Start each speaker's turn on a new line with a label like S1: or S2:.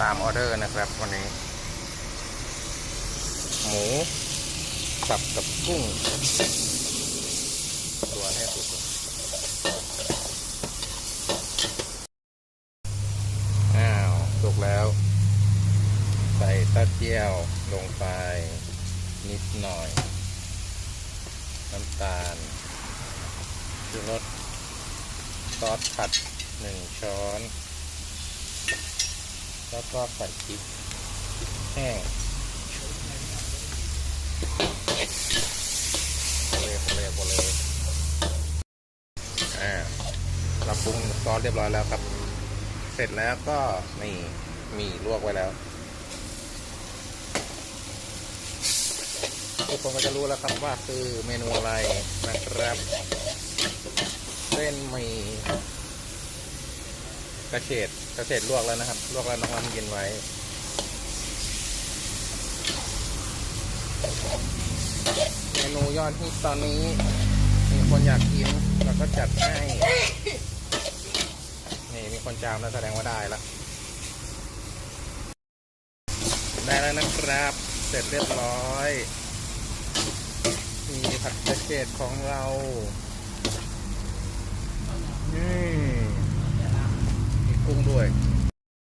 S1: ตามออเดอร์นะครับวันนี้ หมูสับกับกุ้งตัวให้สุกก่อนอ้าวสุกแล้ว ใส่ต้าเจียวลงไปนิดหน่อย น้ำตาลชูรสซอสผัดหนึ่งช้อน แล้วก็ใส่พริกแห้งเลยเลยเลยอ่าเราปรุงซอสเรียบร้อยแล้วครับ เสร็จแล้วก็นี่มีลวกไว้แล้วทุกคนก็จะรู้แล้วครับว่าคือเมนูอะไรนะครับ เส้นหมี่ กระเฉดกระเฉดลวกแล้วนะครับ ลวกแล้วน้ำมันเย็นไว้ เมนูยอดฮิตตอนนี้ มีคนอยากกินเราก็จัดให้ นี่มีคนจามแล้วแสดงว่าได้ละได้แล้วนะครับ เสร็จเรียบร้อย มีผัดกระเฉดของเรา way.